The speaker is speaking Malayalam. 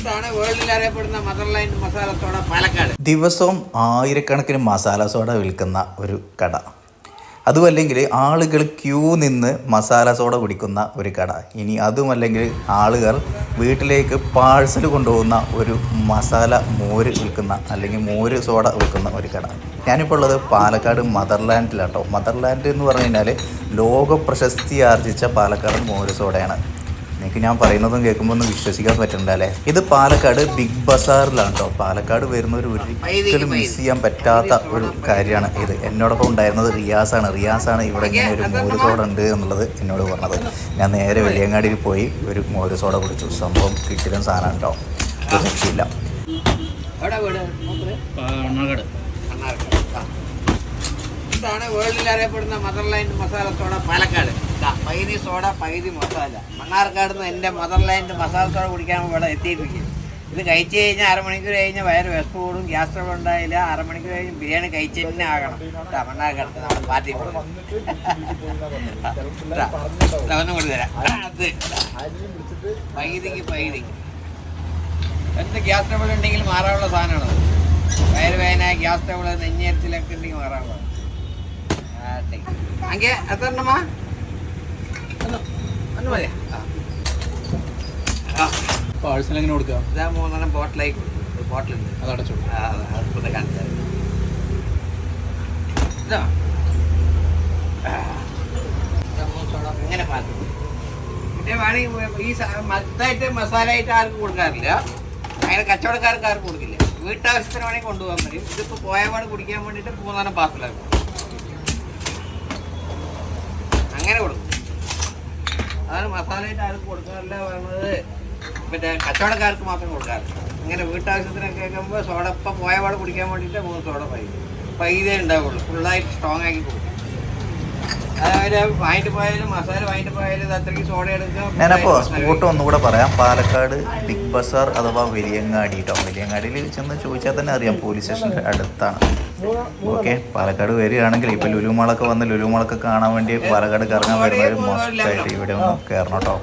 ഇതാണ് വേൾഡിൽ അറിയപ്പെടുന്ന മദർലൈൻ മസാല സോഡ പാലക്കാട്. ദിവസവും ആയിരക്കണക്കിന് മസാല സോഡ വിൽക്കുന്ന ഒരു കട. അതുമല്ലെങ്കിൽ ആളുകൾ ക്യൂ നിന്ന് മസാല സോഡ കുടിക്കുന്ന ഒരു കട. ഇനി അതുമല്ലെങ്കിൽ ആളുകൾ വീട്ടിലേക്ക് പാഴ്സൽ കൊണ്ടുപോകുന്ന ഒരു മസാല മോര് വിൽക്കുന്ന അല്ലെങ്കിൽ മോര് സോഡ വിൽക്കുന്ന ഒരു കട. ഞാനിപ്പോൾ ഉള്ളത് പാലക്കാട് മദർലാൻഡിലാട്ടോ. മദർലാൻഡ് എന്ന് പറഞ്ഞു കഴിഞ്ഞാൽ ലോക പ്രശസ്തി ആർജിച്ച പാലക്കാട് മോര് സോഡയാണ്. നിങ്ങൾക്ക് ഞാൻ പറയുന്നതും കേൾക്കുമ്പോൾ ഒന്നും വിശ്വസിക്കാൻ പറ്റണ്ട അല്ലേ? ഇത് പാലക്കാട് ബിഗ് ബസാറിലാണ് കേട്ടോ പാലക്കാട് വരുന്ന ഒരു ഒരിക്കലും മിസ് ചെയ്യാൻ പറ്റാത്ത ഒരു കാര്യമാണ് ഇത്. എന്നോടൊപ്പം ഉണ്ടായിരുന്നത് റിയാസാണ്. റിയാസാണ് ഇവിടെ ഇങ്ങനെ ഒരു മോര് സോഡ ഉണ്ട് എന്നുള്ളത് എന്നോട് പറഞ്ഞത്. ഞാൻ നേരെ വെള്ളിയങ്ങാടിയിൽ പോയി ഒരു മോര് സോഡ കുടിച്ചു. സംഭവം കിട്ടിലും സാധനം കേട്ടോ ഒരു രക്ഷയില്ല. ഇതാണ് വേൾഡിൽ അറിയപ്പെടുന്ന മദർലൈൻ മസാല സോഡ പാലക്കാട്. പകുതി സോഡ പകുതി മസാല. മണ്ണാർക്കാട് നിന്ന് എന്റെ മദർലാൻഡ് മസാല സോഡ കുടിക്കാൻ ഇവിടെ എത്തിയിപ്പിക്കും ഇത് കഴിച്ചു കഴിഞ്ഞാൽ അരമണിക്കൂർ കഴിഞ്ഞാൽ വയറ് വിശപ്പ് കൂടും ഗ്യാസ് ട്രബിൾ ഉണ്ടായില്ല. അരമണിക്കൂർ കഴിഞ്ഞ് ബിരിയാണി കഴിച്ച് തന്നെ ആകണം. മണ്ണാർക്കാട് നമ്മുടെ പാർട്ടി ഒന്നും കൂടി തരാം. അത് പൈതിക്ക് പകുതി എന്ത് ഗ്യാസ് ട്രബിൾ ഉണ്ടെങ്കിൽ മാറാനുള്ള സാധനമാണ് വയറ് വേദന ഗ്യാസ് ട്രബിൾ നെഞ്ഞേരത്തിലൊക്കെ ഉണ്ടെങ്കിൽ മാറാനുള്ള അങ്ങേ എത്ര എണ്ണമാ ഒന്ന് ഒന്ന് മതിയാ ആ. ആ പാഴ്സൽ എങ്ങനെ കൊടുക്കുക ഇതാ മൂന്നെണ്ണം ബോട്ടിലായി ഒരു ബോട്ടിലുണ്ട് അത് അടച്ചു ഇതാ. പിന്നെ വേണമെങ്കിൽ ഈ സ- മൊത്തമായിട്ട് മസാല ആർക്കും കൊടുക്കാറില്ല. അങ്ങനെ കച്ചവടക്കാർക്ക് ആർക്കും കൊടുക്കില്ല. വീട്ടാവശ്യത്തിന് വേണമെങ്കിൽ കൊണ്ടുപോകാൻ പറ്റും ഇതിപ്പോൾ പോയപാട് കുടിക്കാൻ വേണ്ടിയിട്ട് മൂന്നെണ്ണം പാത്രത്തിലാക്കും അങ്ങനെ കൊടുക്കും. അതാണ് മസാലയായിട്ട് ആർക്കും കൊടുക്കാറില്ല പറയുന്നത് മറ്റേ കച്ചവടക്കാർക്ക് മാത്രം കൊടുക്കാറില്ല. ഇങ്ങനെ വീട്ടാവശ്യത്തിനൊക്കെ കേൾക്കുമ്പോൾ സോഡപ്പം പോയപാട് കുടിക്കാൻ വേണ്ടിയിട്ട് മൂന്ന് സോഡ പൈ പൈതേ ഉണ്ടാവുള്ളൂ. ഫുള്ളായിട്ട് സ്ട്രോങ് ആക്കി കൊടുക്കും. ഞാനപ്പോൾ സ്പോട്ട് ഒന്നുകൂടെ പറയാം. പാലക്കാട് ബിഗ് ബസാർ അഥവാ വലിയങ്ങാടി കേട്ടോ വലിയങ്ങാടിയിൽ ചെന്ന് ചോദിച്ചാൽ തന്നെ അറിയാം പോലീസ് സ്റ്റേഷന്റെ അടുത്താണ്. ഓക്കെ പാലക്കാട് വരികയാണെങ്കിൽ ഇപ്പൊ ലുലുമാളൊക്കെ വന്ന് ലുലുമാളൊക്കെ കാണാൻ വേണ്ടി പാലക്കാട് കറങ്ങാൻ വരുന്നവർ മസ്റ്റായിട്ട് ഇവിടെ ഒന്ന് കയറണം കേട്ടോ